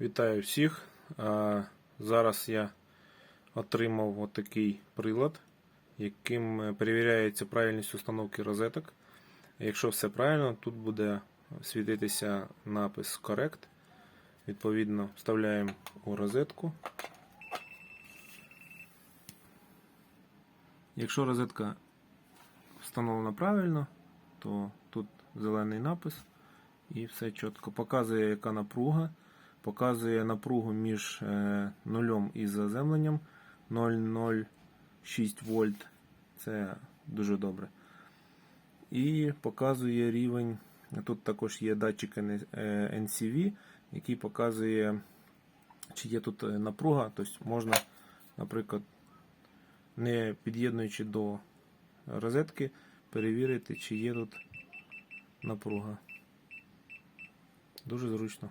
Вітаю всіх. Зараз я отримав отакий прилад, яким е, перевіряється правильність установки розеток. Якщо все правильно, тут буде світитися напис Correct. Відповідно, вставляємо у розетку. Якщо розетка встановлена правильно, то тут зелений напис і все чітко. Показує, яка напруга. Показує напругу між е, нульом і заземленням 0,06 вольт. Це дуже добре. І показує рівень. Тут також є датчик е, NCV, який показує, чи є тут е, напруга. Тобто можна, наприклад, не під'єднуючи до розетки, перевірити, чи є тут напруга. Дуже зручно.